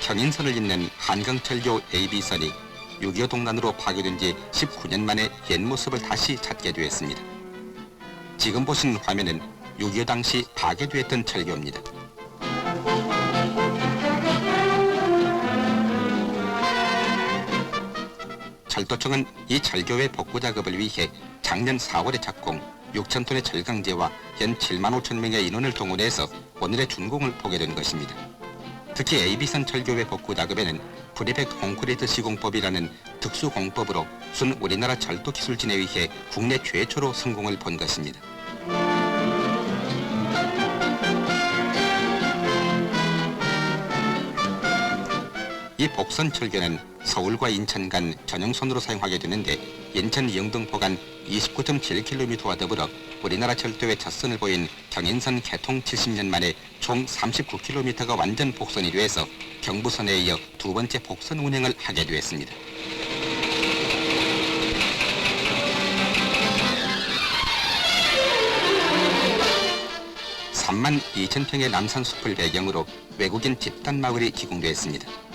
경인선을 잇는 한강철교 AB선이 6.25 동란으로 파괴된 지 19년 만에 옛 모습을 다시 찾게 되었습니다. 지금 보신 화면은 6.25 당시 파괴되었던 철교입니다. 철도청은 이 철교의 복구 작업을 위해 작년 4월에 착공 6천 톤의 철강제와 연 7만 5천 명의 인원을 동원해서 오늘의 준공을 보게 된 것입니다. 특히 AB선 철교의 복구 작업에는 프리팩트 콘크리트 시공법이라는 특수 공법으로 순 우리나라 철도 기술진에 의해 국내 최초로 성공을 본 것입니다. 이 복선 철교는 서울과 인천 간 전용선으로 사용하게 되는데 인천 영등포 간 29.7km와 더불어 우리나라 철도의 첫 선을 보인 경인선 개통 70년 만에 총 39km가 완전 복선이 돼서 경부선에 이어 두 번째 복선 운행을 하게 되었습니다. 3만 2천 평의 남산 숲을 배경으로 외국인 집단 마을이 기공되었습니다.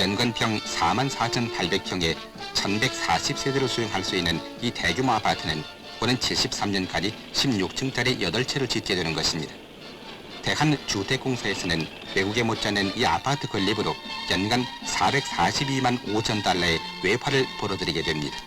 연건평 4만 4,800평에 1,140세대를 수용할 수 있는 이 대규모 아파트는 오는 73년까지 16층짜리 8채를 짓게 되는 것입니다. 대한 주택공사에서는 외국에 못지않은 이 아파트 건립으로 연간 442만 5천 달러의 외화를 벌어들이게 됩니다.